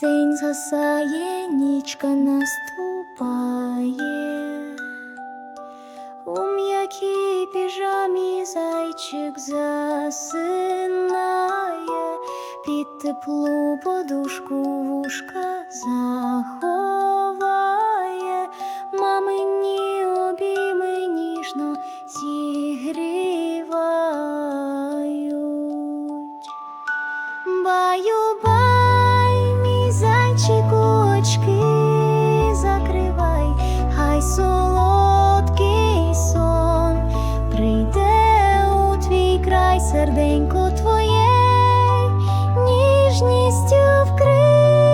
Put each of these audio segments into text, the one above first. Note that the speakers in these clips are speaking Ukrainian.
День згасає, нічка наступає. У м'якій піжамі зайчик засинає, під теплу подушку вушка заховає, мамині обійми ніжно зігрівають. Зайчику, закривай, хай солодкий сон прийде у твій край, серденько твоє, ніжністю вкрите,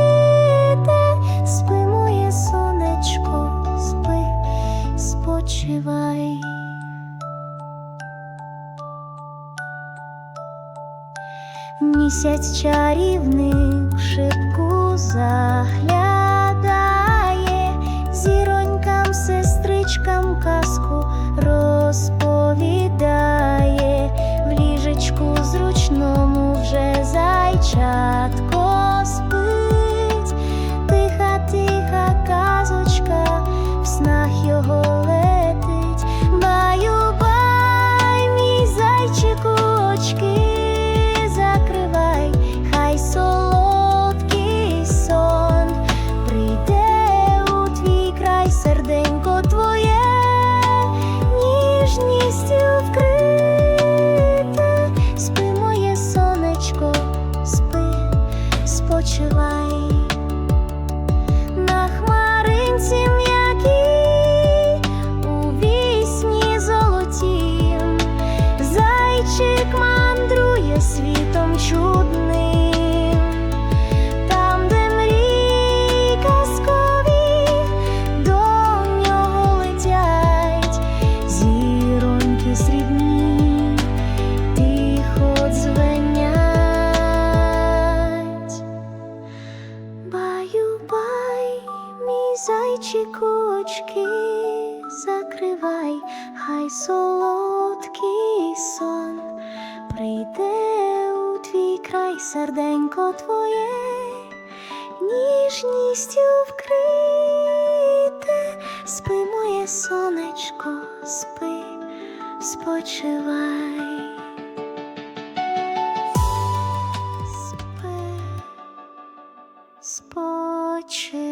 спи моє сонечко, спи, спочивай. Місяць чарівник шибку спочивай. На хмаринці м'якій, у вісні золотім, зайчик мандрує світом чудним, Зайчі зайчику закривай, хай солодкий сон прийде у твій край, серденько твоє, ніжністю вкрите, спи моє сонечко, спи, спочивай. Спи, спочивай.